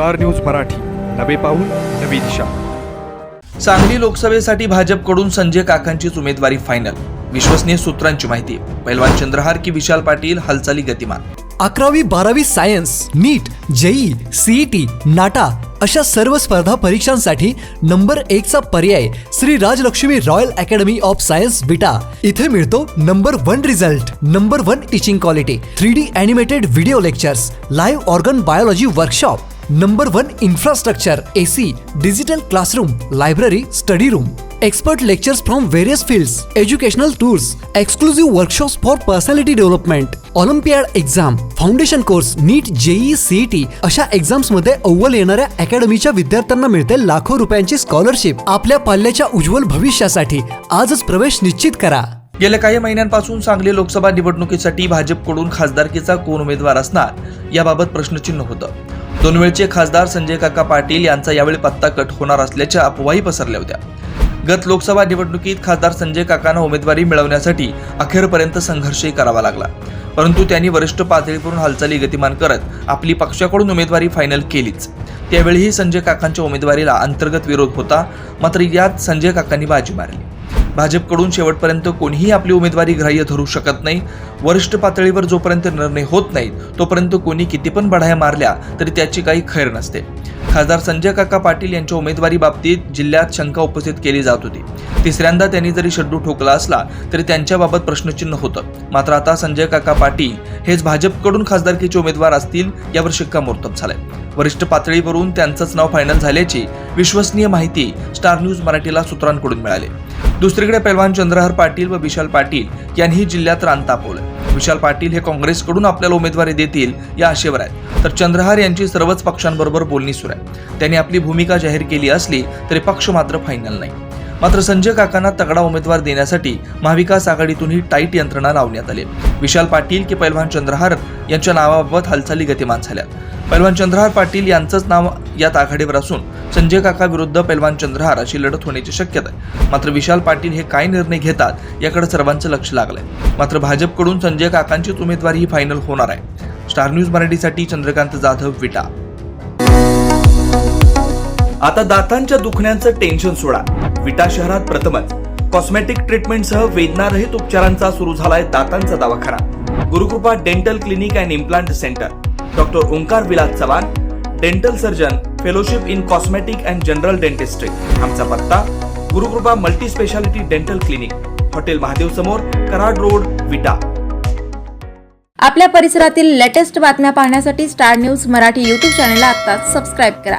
Star news Marathi. नवे पाऊल नवी दिशा. सांगली लोकसभेसाठी भाजपकडून संजय काकांचीच उमेदवारी फायनल विश्वसनीय सूत्रांची माहिती. पैलवान चंद्रहार की विशाल पाटील हालचाली गतिमान. अकरावी बारावी science NEET JEE CET NATA अशा सर्व स्पर्धा परीक्षांसाठी नंबर एकचा पर्याय Shri Rajlakshmi royal academy of science Vita इथे मिळतो number one result number one teaching quality three D animated videos lectures live organ biology workshop. Number one infrastructure AC digital classroom library study room expert lectures from various fields educational tours exclusive workshops for personality development olympiad exam foundation course NEET JEE CET अशा एक्झाम्समध्ये अव्वल येणाऱ्या अकॅडमीच्या विद्यार्थ्यांना मिळते लाखो रुपयांची scholarship आपल्या पाल्याच्या उज्ज्वल भविष्यासाठी आजच प्रवेश निश्चित करा. गेल्या काही महिन्यांपासून सांगली लोकसभा निवडणुकीसाठी भाजपकडून खासदारकीचा कोण उमेदवार असणार? याबाबत प्रश्नचिन्ह होतं. दोन वेळचे खासदार संजय काका पाटील यांचा यावेळी पत्ता कट होणार असल्याच्या अफवाही पसरल्या होत्या. गत लोकसभा निवडणुकीत खासदार संजय काकांना उमेदवारी मिळवण्यासाठी अखेरपर्यंत संघर्षही करावा लागला. परंतु त्यांनी वरिष्ठ पातळीवरून हालचाली गतिमान करत आपली पक्षाकडून उमेदवारी फायनल केलीच. त्यावेळीही संजय काकांच्या उमेदवारीला अंतर्गत विरोध होता मात्र यात संजय काकांनी बाजी मारली. भाजपकडून शेवटपर्यंत कोणीही आपली उमेदवारी ग्राह्य धरू शकत नाही. वरिष्ठ पातळीवर जोपर्यंत निर्णय होत नाही तोपर्यंत कोणी किती पण बढाया मारल्या तरी त्याची काही खैर नसते. खासदार संजय काका पाटील यांच्या उमेदवारी बाबतीत जिल्ह्यात शंका उपस्थित केली जात होती. तिसऱ्यांदा त्यांनी जरी शड्डू ठोकला असला तरी त्यांच्याबाबत प्रश्नचिन्ह होतं. मात्र आता संजय काका पाटील हेच भाजपकडून खासदारकीचे उमेदवार असतील यावर शिक्कामोर्तब झालंय. वरिष्ठ पातळीवरून त्यांचंच नाव फायनल झाल्याची विश्वसनीय माहिती स्टार न्यूज मराठीला सूत्रांकडून मिळाली. दुसरीकडे पैलवान चंद्रहार पाटील व विशाल पाटील यांनीही जिल्ह्यात रान तापवलं. विशाल पाटील हे काँग्रेसकडून आपल्याला उमेदवारी देतील या आशेवर आहेत. तर चंद्रहार यांची सर्वच पक्षांबरोबर बोलणी सुरू आहे. त्यांनी आपली भूमिका जाहीर केली असली तरी पक्ष मात्र फायनल नाही. मात्र संजय काकांना तगडा उमेदवार देण्यासाठी महाविकास आघाडीतूनही टाईट यंत्रणा लावण्यात आली. विशाल पाटील की पैलवान चंद्रहार यांच्या नावाबाबत हालचाली गतिमान झाल्या. पैलवान चंद्रहार पाटील यांचंच नाव यात आघाडीवर असून संजय काका विरुद्ध पैलवान चंद्रहार अशी लढत होण्याची शक्यता आहे. मात्र विशाल पाटील हे काय निर्णय घेतात याकडे सर्वांचं लक्ष लागलंय. मात्र भाजपकडून संजय काकांचीच उमेदवारी ही फायनल होणार आहे. स्टार न्यूज मराठीसाठी चंद्रकांत जाधव विटा. आता दातांच्या दुखण्याचं टेन्शन सोडा. विटा शहरात प्रथमच. कॉस्मेटिक ट्रीटमेंटसह वेदनारहित उपचारांचा सुरू झालाय दातांचा दवाखाना. Gurukripa dental clinic and implant centre doctor Omkar Vilas Chavan dental surgeon fellowship in cosmetic and general dentistry आमचा पत्ता Gurukripa multi speciality dental clinic hotel Mahadev समोर कराड रोड विटा. आपल्या परिसरातील लेटेस्ट बातम्या पाहण्यासाठी स्टार न्यूज मराठी युट्यूब चॅनलला आता सबस्क्राईब करा.